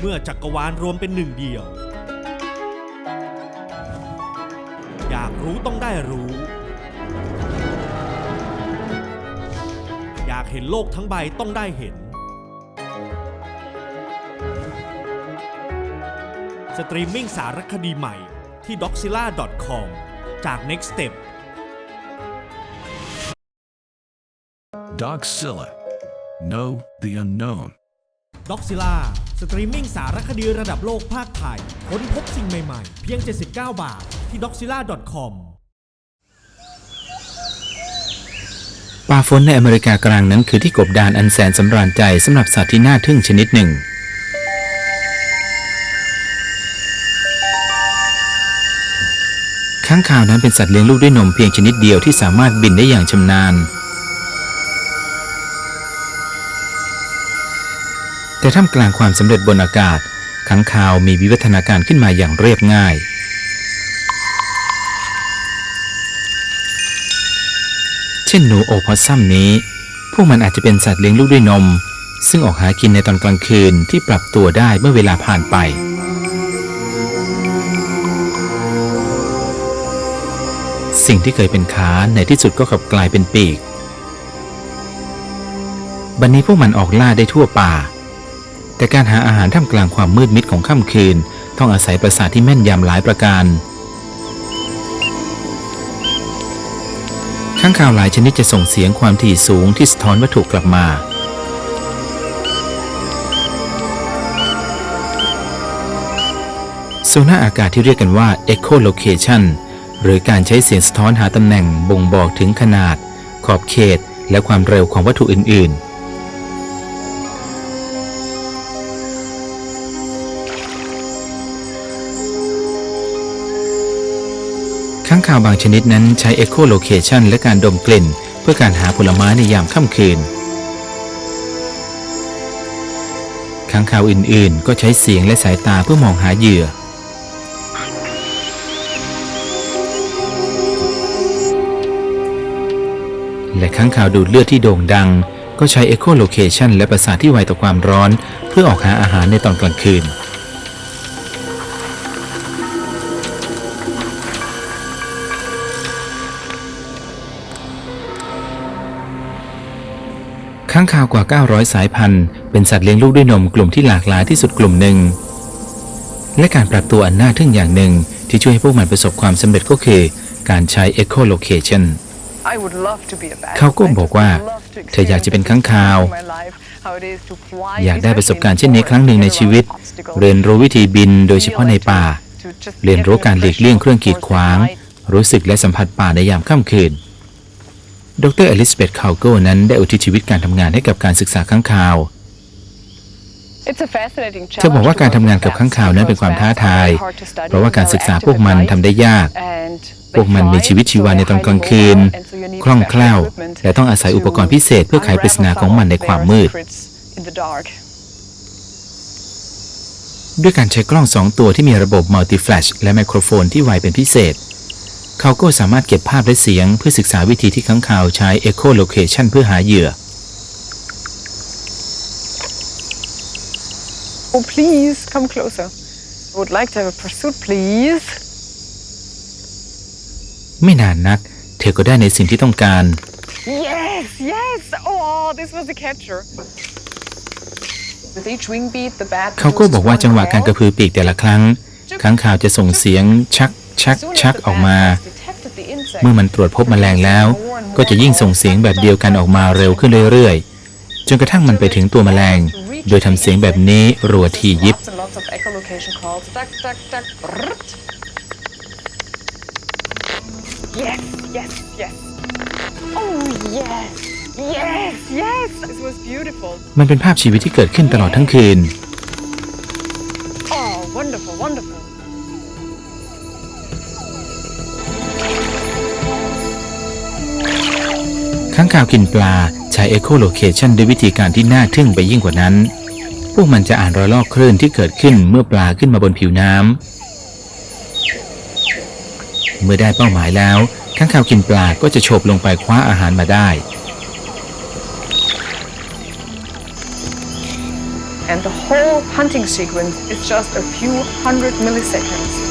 เมื่อจักรวาลรวมเป็นหนึ่งเดียว อยากรู้ต้องได้รู้ อยากเห็นโลกทั้งใบต้องได้เห็น สตรีมมิ่งสารคดีใหม่ที่ doxilla.com จาก Next Step Dogzilla. Know the unknown. doxilla สตรีมมิ่งสารคดีระดับโลกภาคไทย ค้นพบสิ่งใหม่ๆ เพียง 79 บาท ที่ doxilla.com ป่าฝนในอเมริกากลางนั้นคือที่กบดานอันแสนสำราญใจสำหรับสัตว์ที่น่าทึ่งชนิดหนึ่ง ข้างข่าวนั้นเป็นสัตว์เลี้ยงลูกด้วยนมเพียงชนิดเดียวที่สามารถบินได้อย่างชำนาญ แต่ท่ามกลางความสำเร็จบนอากาศข้างข่าวมีวิวัฒนาการขึ้นมาอย่างเรียบง่าย เช่นหนูโอพอซัมนี้ พวกมันอาจจะเป็นสัตว์เลี้ยงลูกด้วยนม ซึ่งออกหากินในตอนกลางคืนที่ปรับตัวได้เมื่อเวลาผ่านไปสิ่งที่เคยเป็นขาในที่สุดก็กลับกลายเป็นปีก บัดนนี้พวกมันออกล่าได้ทั่วป่า แต่การหาอาหารท่ามกลางความมืดมิดของค่ำคืน ต้องอาศัยประสาทที่แม่นยำหลายประการข้างข่าวหลายชนิดจะส่งเสียงความถี่สูงที่สะท้อนวัตถุกลับมา โซน่าอากาศที่เรียกกันว่า echolocation หรือการใช้เสียงสะท้อนหาตำแหน่งบ่งบอกถึงขนาด ขอบเขต และความเร็วของวัตถุอื่นๆ ข้างข่าวบางชนิดนั้นใช้ echolocation และการดมกลิ่น เพื่อการหาผลไม้ในยามค่ำคืน ข้างข่าวอื่นๆ ก็ใช้เสียงและสายตาเพื่อมองหาเหยื่อ และข้างข่าวดูดเลือดที่โด่งดัง ก็ใช้ echolocation และประสาทที่ไวต่อความร้อน เพื่อออกหาอาหารในตอนกลางคืน ข้างข่าวกว่า 900 สายพันธุ์ เป็นสัตว์เลี้ยงลูกด้วยนมกลุ่มที่หลากหลายที่สุดกลุ่มหนึ่ง และการปรับตัวอันน่าทึ่งอย่างหนึ่ง ที่ช่วยให้พวกมันประสบความสำเร็จก็คือ การใช้ echolocation เขาก็บอกว่า เธออยากจะเป็นค้างคาว อยากได้ประสบการณ์เช่นนี้ครั้งหนึ่งในชีวิต เรียนรู้วิธีบินโดยเฉพาะในป่า เรียนรู้การหลีกเลี่ยงเครื่องกีดขวาง รู้สึกและสัมผัสป่าในยามค่ำคืน ดรอลิซาเบธคาวโกนั้นได้อุทิศชีวิตการทำงานให้กับการศึกษาค้างคาว เธอบอกว่าการทำงานกับข้างข่าวนั้นเป็นความท้าทาย เพราะว่าการศึกษาพวกมันทำได้ยาก พวกมันมีชีวิตชีวาในตอนกลางคืน คล่องแคล่ว และต้องอาศัยอุปกรณ์พิเศษเพื่อไขปริศนาของมันในความมืด ด้วยการใช้กล้องสองตัวที่มีระบบมัลติแฟลชและไมโครโฟนที่ไวเป็นพิเศษ เขาก็สามารถเก็บภาพและเสียงเพื่อศึกษาวิธีที่ค้างคาวใช้ echolocation เพื่อหาเหยื่อ Oh, please, come closer. I would like to have a pursuit, please. ไม่นานนัก เธอก็ได้ในสิ่งที่ต้องการ Yes, yes. Oh, this was a capture. With each wing beat, the bat เขาก็บอกว่าจังหวะการกระพือปีกแต่ละครั้งค้างคาวจะส่งเสียงชักชักชักออกมา เมื่อมันตรวจพบแมลงแล้ว ก็จะยิ่งส่งเสียงแบบเดียวกันออกมาเร็วขึ้นเรื่อยๆ จนกระทั่งมันไปถึงตัวแมลง โดยทำเสียงแบบนี้รัวทียิบ Lots and lots of echolocation calls. Duck, duck, duck. Rrrt. Yes, yes, yes. Oh, yes, yes, yes. This was beautiful. มันเป็นภาพชีวิตที่เกิดขึ้นตลอดทั้งคืน ค้างคาวกินปลาใช้ echolocation ด้วยวิธีการที่น่าทึ่งไปยิ่งกว่านั้น พวกมันจะอ่านรอยลอกคลื่นที่เกิดขึ้นเมื่อปลาขึ้นมาบนผิวน้ำ เมื่อได้เป้าหมายแล้วค้างคาวกินปลาก็จะโฉบลงไปคว้าอาหารมาได้ and the whole hunting sequence is just a few hundred milliseconds.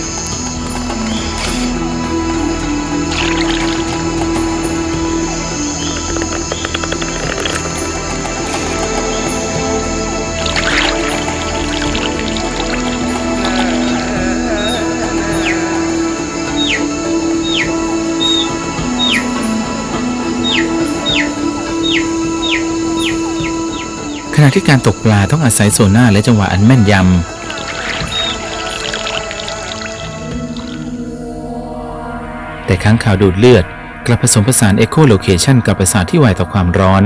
ณะที่การตกปลาต้องอาศัยโซน่าและจังหวะอันแม่นยำแต่ค้างข่าวดูดเลือด กลับผสมผสานเอ็โคโลเคชันกับประสาทที่ไวต่อความร้อน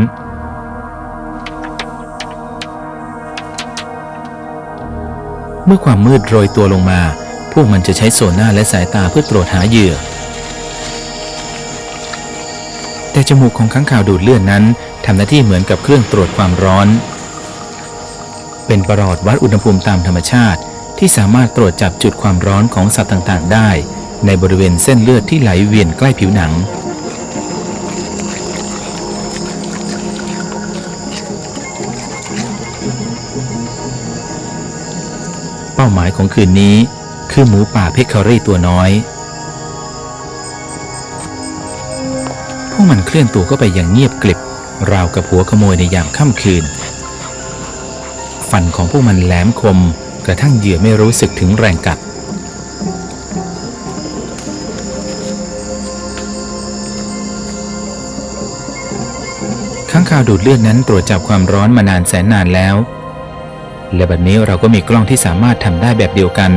เมื่อความมืดโรยตัวลงมา พวกมันจะใช้โซน่าและสายตาเพื่อตรวจหาเหยื่อ แต่จมูกของค้างคาวดูดเลือดนั้นทำหน้าที่เหมือนกับเครื่องตรวจความร้อน เป็นประหลอดวัดอุณหภูมิตามธรรมชาติ ที่สามารถตรวจจับจุดความร้อนของสัตว์ต่างๆ ได้ ในบริเวณเส้นเลือดที่ไหลเวียนใกล้ผิวหนัง เป้าหมายของคืนนี้ คือหมูป่าเพคคารี่ตัวน้อย พวกมันเคลื่อนตัวเข้าไปอย่างเงียบกริบราวกับหัวขโมยในยามค่ำคืน ฟันของพวกมันแหลมคม กระทั่งเหยื่อไม่รู้สึกถึงแรงกัด ข้างข่าวดูดเลือดนั้นตรวจจับความร้อนมานานแสนนานแล้ว และบัดนี้เราก็มีกล้องที่สามารถทำได้แบบเดียวกัน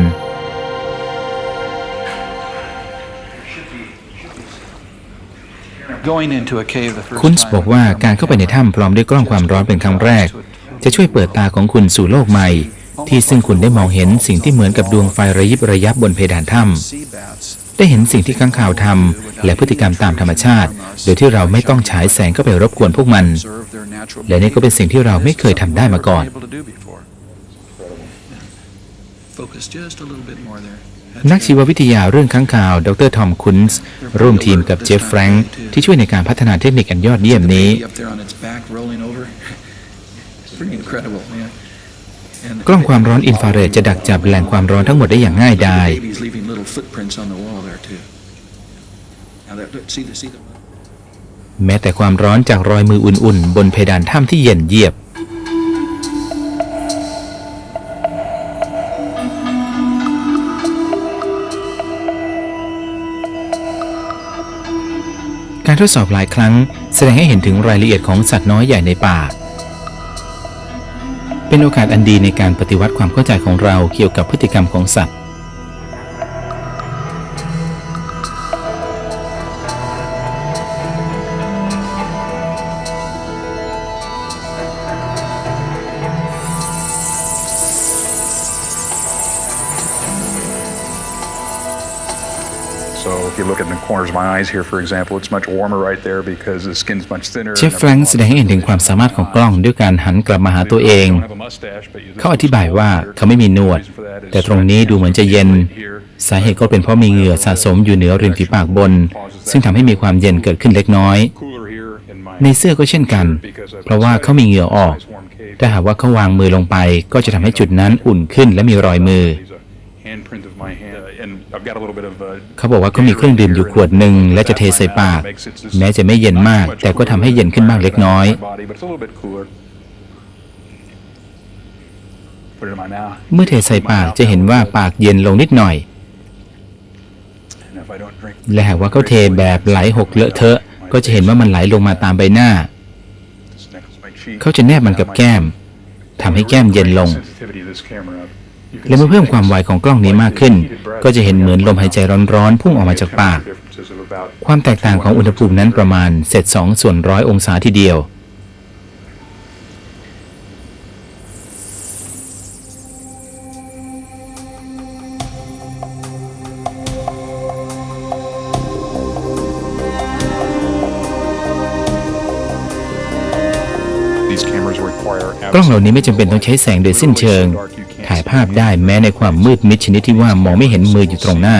Going into a cave the first คุณส์ time บอกว่าการเข้าไปในถ้ำพร้อมด้วยกล้องความร้อนเป็นครั้งแรก จะช่วยเปิดตาของคุณสู่โลกใหม่ ที่ซึ่งคุณได้มองเห็นสิ่งที่เหมือนกับดวงไฟระยิบระยับบนเพดานถ้ sea bats ำได้เห็นสิ่งที่ข้างข่าวทำและพฤติกรรมตามธรรมชาติ โดยที่เราไม่ต้องฉายแสงเข้าไปรบกวนพวกมัน observe their natural และนี่ก็เป็นสิ่งที่เราไม่เคยทำได้มาก่อน able to do before. Focus just a little bit more there. นักชีววิทยาเรื่องข้างข่าว ดรทอมคุนส์ร่วมทีมกับเจฟแฟรงค์ที่ช่วยในการพัฒนาเทคนิคอันยอดเยี่ยมนี้ กล้องความร้อนอินฟราเรดจะดักจับแหล่งความร้อนทั้งหมดได้อย่างง่ายดาย babies leaving little footprints on the wall there too. Now that, look, see the see the แม้แต่ความร้อนจากรอยมืออุ่นๆ บนเพดานถ้ำที่เย็นเยียบ การทดสอบหลายครั้งแสดงให้เห็นถึงรายละเอียดของสัตว์น้อยใหญ่ในป่า เป็นโอกาสอันดีในการปฏิวัติความเข้าใจของเราเกี่ยวกับพฤติกรรมของสัตว์ เชฟแฟรงค์แสดงให้เห็นถึงความสามารถของกล้องด้วยการหันกลับมาหาตัวเอง เขาอธิบายว่าเขาไม่มีหนวด แต่ตรงนี้ดูเหมือนจะเย็น สาเหตุก็เป็นเพราะมีเหงื่อสะสมอยู่เหนือริมฝีปากบน ซึ่งทำให้มีความเย็นเกิดขึ้นเล็กน้อย ในเสื้อก็เช่นกัน เพราะว่าเขามีเหงื่อออก ถ้าหากว่าเขาวางมือลงไป ก็จะทำให้จุดนั้นอุ่นขึ้นและมีรอยมือ เขาบอกว่าเขามีเครื่องดื่มอยู่ขวดหนึ่งและจะเทใส่ปาก แม้จะไม่เย็นมาก แต่ก็ทำให้เย็นขึ้นบ้างเล็กน้อย Put it in my mouth. เมื่อเทใส่ปากจะเห็นว่าปากเย็นลงนิดหน่อย And if I don't drink และหากว่าเขาเทแบบไหลหกเลอะเทอะ ก็จะเห็นว่ามันไหลลงมาตามใบหน้า this next my cheek, เขาจะแนบมันกับแก้มทำให้แก้มเย็นลง sensitivity of this camera up. You can และเมื่อ see เพิ่มความไวของกล้องนี้มากขึ้น ก็จะเห็นเหมือนลมหายใจร้อนๆพุ่งออกมาจากปาก differences of about ความแตกต่างของอุณหภูมินั้นประมาณเศษสองส่วนร้อยองศาทีเดียว these cameras require กล้องเหล่านี้ไม่จำเป็นต้องใช้แสงโดยสิ้นเชิงถ่ายภาพได้แม้ในความมืดมิดชนิดที่ว่ามองไม่เห็นมืออยู่ตรงหน้า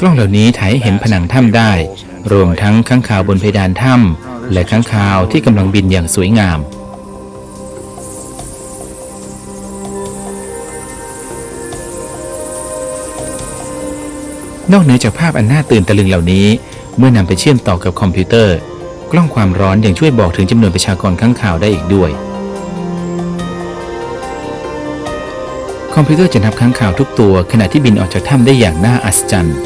กล้องเหล่านี้ถ่ายเห็นผนังถ้ำได้ รวมทั้งข้างข่าวบนเพดานถ้ำและข้างข่าวที่กำลังบินอย่างสวยงามนอกเหนือจากภาพอันน่าตื่นตะลึงเหล่านี้ เมื่อนำไปเชื่อมต่อกับคอมพิวเตอร์ กล้องความร้อนยังช่วยบอกถึงจำนวนประชากรข้างข่าวได้อีกด้วย คอมพิวเตอร์จะนับค้างข่าวทุกตัว ขณะที่บินออกจากถ้ำได้อย่างน่าอัศจรรย์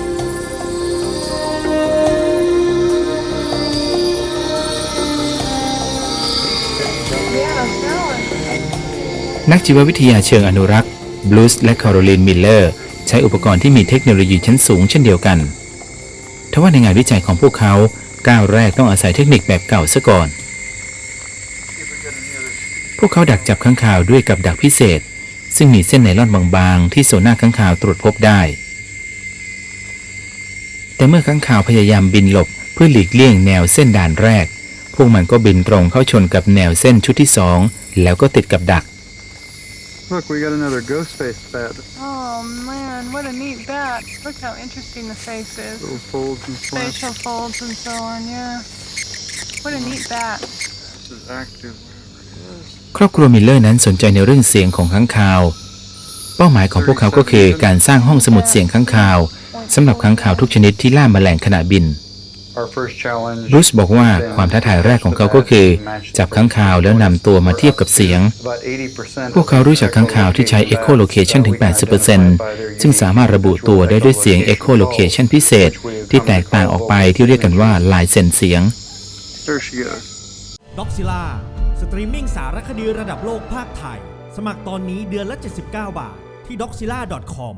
นักชีววิทยาเชิงอนุรักษ์บลูสและคาโรลินมิลเลอร์ ใช้อุปกรณ์ที่มีเทคโนโลยีชั้นสูงเช่นเดียวกัน ทว่าในงานวิจัยของพวกเขาก้าวแรกต้องอาศัยเทคนิคแบบเก่าซะก่อน พวกเขาดักจับค้างคาวด้วยกับดักพิเศษ ซึ่งมีเส้นไนล่อนบางๆ ที่โซน่าค้างคาวตรวจพบได้ แต่เมื่อค้างคาวพยายามบินหลบเพื่อหลีกเลี่ยงแนวเส้นด่านแรก พวกมันก็บินตรงเข้าชนกับแนวเส้นชุดที่สองแล้วก็ติดกับดัก Look, we got another ghost face bat. Oh man, what a neat bat. Look how interesting the face is. Little folds and flaps. Facial folds and so on, yeah. What a neat bat. This is active. ครอบครัวมิลเลอร์นั้นสนใจในเรื่องเสียงของค้างคาว เป้าหมายของพวกเขาก็คือการสร้างห้องสมุดเสียงค้างคาวสำหรับค้างคาวทุกชนิดที่ล่าแมลงขณะบิน Our first challenge. บรูซบอกว่าความท้าทายแรกของเขาก็คือ จับค้างคาวแล้วนำตัวมาเทียบกับเสียง About 80%พวกเขารู้จักค้างคาวที่ใช้ echolocation ถึง 80%ซึ่งสามารถระบุตัวได้ด้วยเสียง echolocation พิเศษ ที่แตกต่างออกไปที่เรียกกันว่าลายเส้นเสียง There she goes. ด็อกซิล่า สตรีมมิ่งสารคดีระดับโลกภาคไทย สมัครตอนนี้เดือนละ 79 บาท ที่ doxilla.com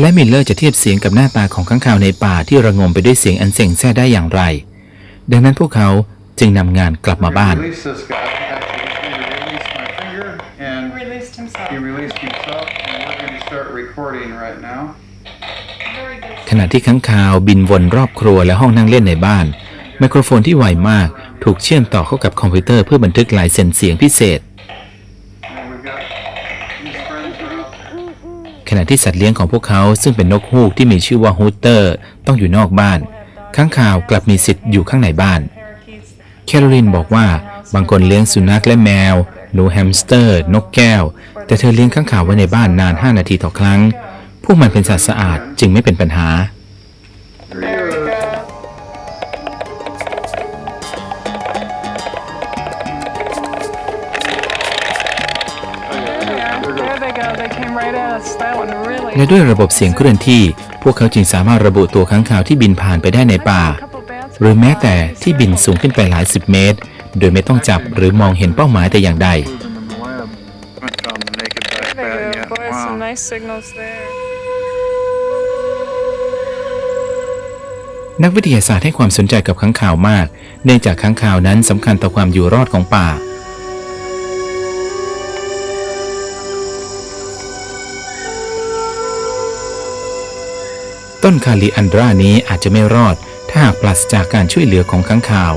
และมิลเลอร์จะเทียบเสียงกับหน้าตาของค้างคาวในป่าที่ระงมไปด้วยเสียงอันเซ็งแซ่ได้อย่างไร ดังนั้นพวกเขาจึงนำงานกลับมาบ้าน Release this guy. Actually, release my finger, and Released himself. he released himself, and we're going to start recording right now. Very good. ขณะที่ค้างคาวบินวนรอบครัวและห้องนั่งเล่นในบ้าน ไมโครโฟนที่ไวมาก ถูกเชื่อมต่อเข้ากับคอมพิวเตอร์เพื่อบันทึกลายเซ็นเสียงพิเศษ ขณะที่สัตว์เลี้ยงของพวกเขาซึ่งเป็นนกฮูกที่มีชื่อว่าฮูเตอร์ ต้องอยู่นอกบ้านค้างคาวกลับมีสิทธิ์อยู่ข้างในบ้าน แคโรลินบอกว่าบางคนเลี้ยงสุนัขและแมว หนูแฮมสเตอร์ นกแก้ว แต่เธอเลี้ยงค้างคาวไว้ในบ้านนาน 5 นาทีต่อครั้ง พวกมันเป็นสัตว์สะอาดจึงไม่เป็นปัญหา และด้วยระบบเสียงเคลื่อนที่ พวกเขาจึงสามารถระบุตัวค้างคาวที่บินผ่านไปได้ในป่า A couple bats หรือแม้แต่ที่บินสูงขึ้นไปหลายสิบเมตร โดยไม่ต้องจับหรือมองเห็นเป้าหมายแต่อย่างใด Proving in the lab. Haven't found the naked back There bat they go. yet. Boy, some Wow. nice signals there. นักวิทยาศาสตร์ให้ความสนใจกับค้างคาวมาก เนื่องจากค้างคาวนั้นสำคัญต่อความอยู่รอดของป่า ต้นคาลิอันดรานี้อาจจะไม่รอด ถ้าหากปราศจากการช่วยเหลือของค้างคาว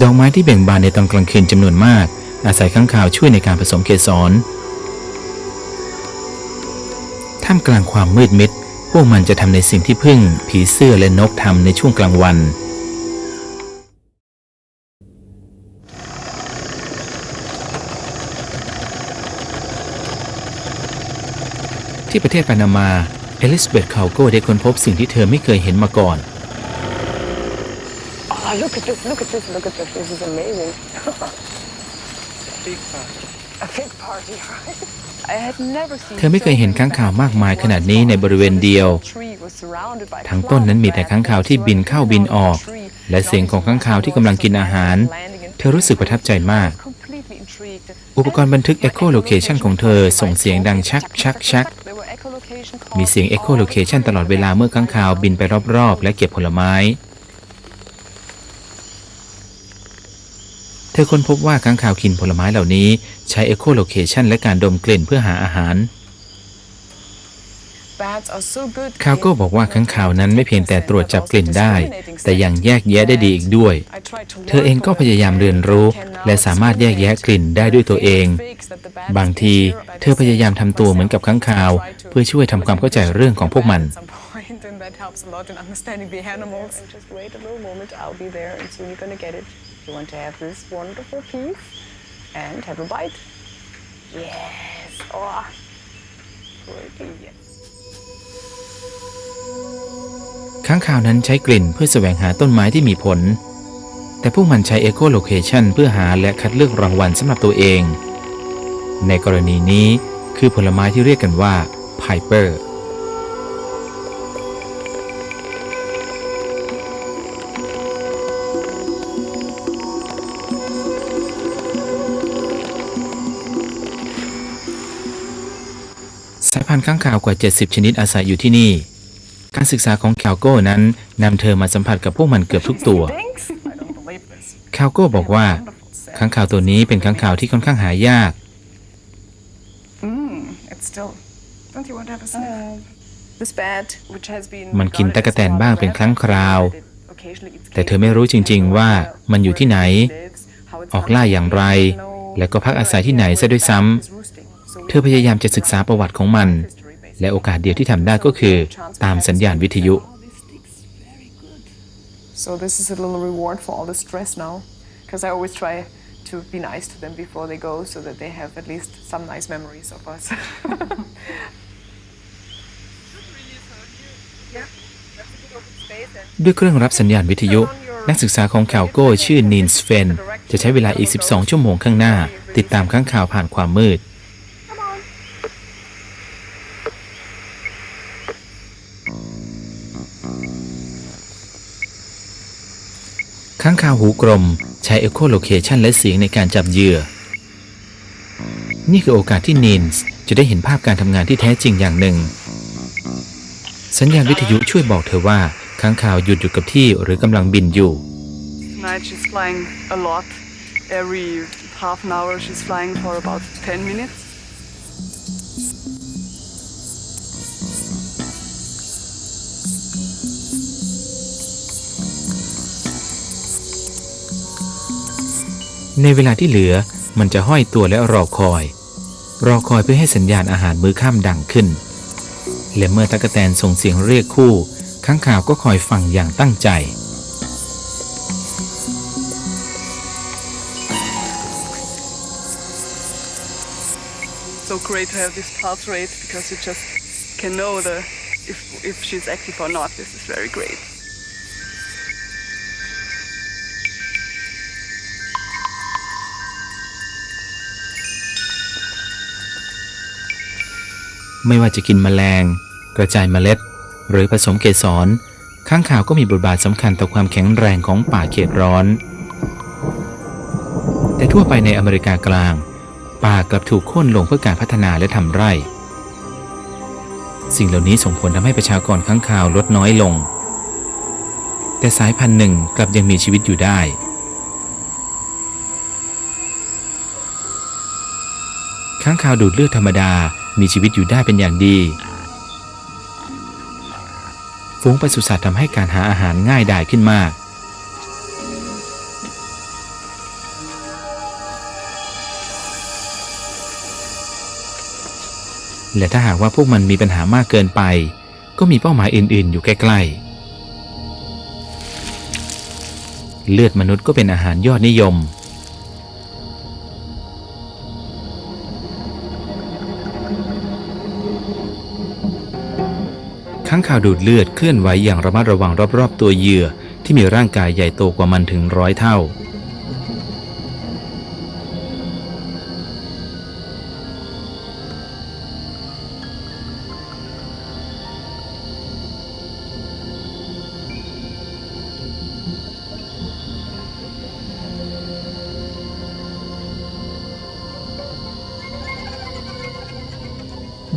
ดอกไม้ที่เบ่งบานในตอนกลางคืนจำนวนมาก อาศัยค้างคาวช่วยในการผสมเกสรท่ามกลางความมืดมิด พวกมันจะทำในสิ่งที่พึ่ง ผีเสื้อและนกทำในช่วงกลางวัน ที่ประเทศปานามา เอลิซาเบธคาโกได้ค้นพบสิ่งที่เธอไม่เคยเห็นมาก่อน Oh, look at this, look at this, look at this. This is amazing. A big party, right? I had never seen เธอไม่เคยเห็น so ค้าง many คาวมากมาย bats ขนาดนี้ในบริเวณเดียว Tree was surrounded by ทั้งต้นนั้นมีแต่ค้างคาวที่บินเข้าบินออก และเสียงของค้างคาวที่กำลังกินอาหาร เธอรู้สึกประทับใจมาก Completely intrigued. อุปกรณ์บันทึก echolocation ของเธอส่งเสียงดังชักชักชัก There were echolocation มีเสียง calls echolocation ตลอดเวลาเมื่อค้างคาวบินไปรอบๆ และเก็บผลไม้ เธอค้นพบว่าค้างคาวกินผลไม้เหล่านี้ ใช้ echolocation และการดมกลิ่นเพื่อหาอาหาร Bats are so good คาวโก็บอกว่าค้างคาวนั้นไม่เพียงแต่ตรวจจับกลิ่นได้ แต่ยังแยกแยะได้ดีอีกด้วย I tried to เธอเองก็พยายามเรียนรู้ และสามารถแยกแยะกลิ่นได้ด้วยตัวเอง บางที เธอพยายามทำตัวเหมือนกับค้างคาว เพื่อช่วยทำความเข้าใจเรื่องของพวกมัน Some point, and that helps a lot in understanding the animals. Just wait a little moment, I'll be there, and soon you're gonna get it. You want to have this wonderful piece and have a bite. Yes. Oh. Pretty, yes. ค้างคาวนั้นใช้กลิ่นเพื่อแสวงหาต้นไม้ที่มีผล แต่พวกมันใช้ echolocation เพื่อหาและคัดเลือกรางวัลสำหรับตัวเอง ในกรณีนี้คือผลไม้ที่เรียกกันว่า piper สายพันธุ์ค้างคาวกว่า 70 ชนิดอาศัยอยู่ที่นี่ การศึกษาของแคลโก้นั้นนำเธอมาสัมผัสกับพวกมันเกือบทุกตัว Thanks. I don't believe this. แคลโก้บอกว่าค้างคาวตัวนี้เป็นค้างคาวที่ค่อนข้างหายาก Mm, it's still. Don't you want to have a sniff? this bat, which has been มันกิน regarded ตะกะแตน as บ้าง rather เป็นครั้งคราว rare, but it occasionally eats แต่เธอไม่รู้จริง ๆ ว่ามันอยู่ที่ไหน lives, how it's ออกล่าอย่างไร และก็พักอาศัยที่ไหนซะด้วยซ้ำเธอพยายามจะศึกษาประวัติของมัน และโอกาสเดียวที่ทำได้ก็คือ ตามสัญญาณวิทยุ So this is a little reward for all the stress now, because I always try to be nice to them before they go, so that they have at least some nice memories of us. ด้วยเครื่องรับสัญญาณวิทยุ นักศึกษาของแคลโก้ชื่อนีนสเฟน จะใช้เวลาอีก 12 ชั่วโมงข้างหน้า ติดตามข้างข่าวผ่านความมืด ข้างข่าวหูกลมใช้ echolocation และเสียงในการจับเหยื่อ นี่คือโอกาสที่นีนส์จะได้เห็นภาพการทำงานที่แท้จริงอย่างหนึ่ง สัญญาณวิทยุช่วยบอกเธอว่าค้างคาวหยุดอยู่กับที่หรือกำลังบินอยู่ Tonight she's flying a lot. Every half an hour she's flying for about 10 minutes. ในเวลาที่เหลือมันจะห้อยตัวและรอคอย รอคอยเพื่อให้สัญญาณอาหารมื้อค่ำดังขึ้น และเมื่อตะกแตนส่งเสียงเรียกคู่ข้างข่าวก็คอยฟังอย่างตั้งใจ So great to have this pulse rate because you just can know the if, if she's active or not. This is very great. ไม่ว่าจะกินแมลง กระจายเมล็ด หรือผสมเกสรข้างข่าวก็มีบทบาทสำคัญต่อความแข็งแรงของป่าเขตร้อน แต่ทั่วไปในอเมริกากลาง ป่ากลับถูกโค่นลงเพื่อการพัฒนาและทำไร่ สิ่งเหล่านี้ส่งผลทำให้ประชากรข้างข่าวลดน้อยลง แต่สายพันธุ์หนึ่งกลับยังมีชีวิตอยู่ได้ข้างคาวดูดเลือดธรรมดา มีชีวิตอยู่ได้เป็นอย่างดีฝูงปศุสัตว์ทำให้การหาอาหารง่ายดายขึ้นมาก และถ้าหากว่าพวกมันมีปัญหามากเกินไป ก็มีเป้าหมายอื่น ๆ อยู่ใกล้ ๆ เลือดมนุษย์ก็เป็นอาหารยอดนิยม ข้างข่าวดูดเลือดเคลื่อนไหวอย่างระมัดระวังรอบๆตัวเหยื่อ ที่มีร่างกายใหญ่โตกว่ามันถึงร้อยเท่า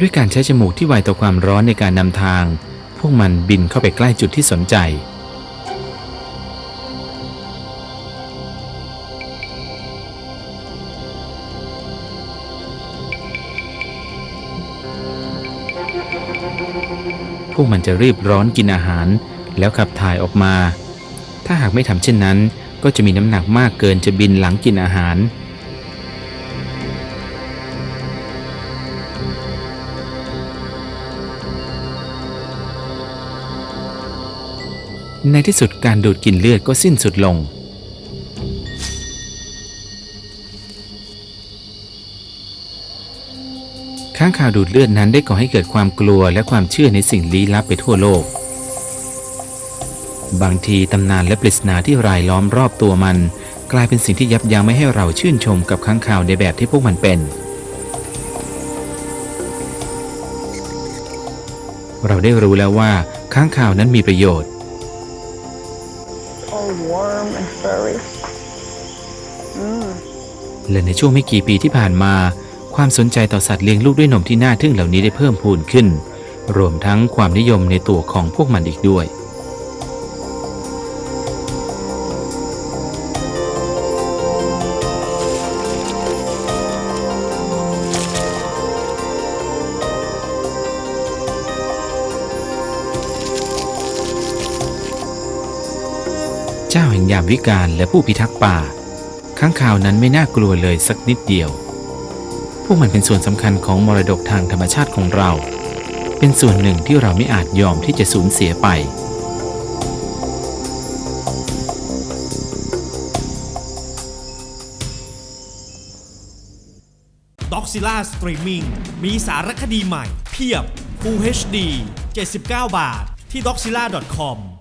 ด้วยการใช้จมูกที่ไวต่อความร้อนในการนำทาง พวกมันบินเข้าไปใกล้จุดที่สนใจ พวกมันจะรีบร้อนกินอาหาร แล้วขับถ่ายออกมา ถ้าหากไม่ทำเช่นนั้น ก็จะมีน้ำหนักมากเกินจะบินหลังกินอาหาร ในที่สุดการดูดกินเลือดก็สิ้นสุดลง ข้างข่าวดูดเลือดนั้นได้ก่อให้เกิดความกลัวและความเชื่อในสิ่งลี้ลับไปทั่วโลก บางทีตำนานและปริศนาที่รายล้อมรอบตัวมัน กลายเป็นสิ่งที่ยับยั้งไม่ให้เราชื่นชมกับข้างข่าวในแบบที่พวกมันเป็นเราได้รู้แล้วว่า ข้างข่าวนั้นมีประโยชน์ warm and furry. และในช่วงไม่กี่ปีที่ผ่านมา ความสนใจต่อสัตว์เลี้ยงลูกด้วยนมที่น่าทึ่งเหล่านี้ได้เพิ่มพูนขึ้น รวมทั้งความนิยมในตัวของพวกมันอีกด้วย เจ้าแห่งยามวิกาลและผู้พิทักษ์ป่าข้างข่าวนั้นไม่น่ากลัวเลยสักนิดเดียว พวกมันเป็นส่วนสำคัญของมรดกทางธรรมชาติของเรา เป็นส่วนหนึ่งที่เราไม่อาจยอมที่จะสูญเสียไปด็อกซิล่าสตรีมมิ่งมีสารคดีใหม่ เพียบ Full HD 79 บาท ที่ doxilla.com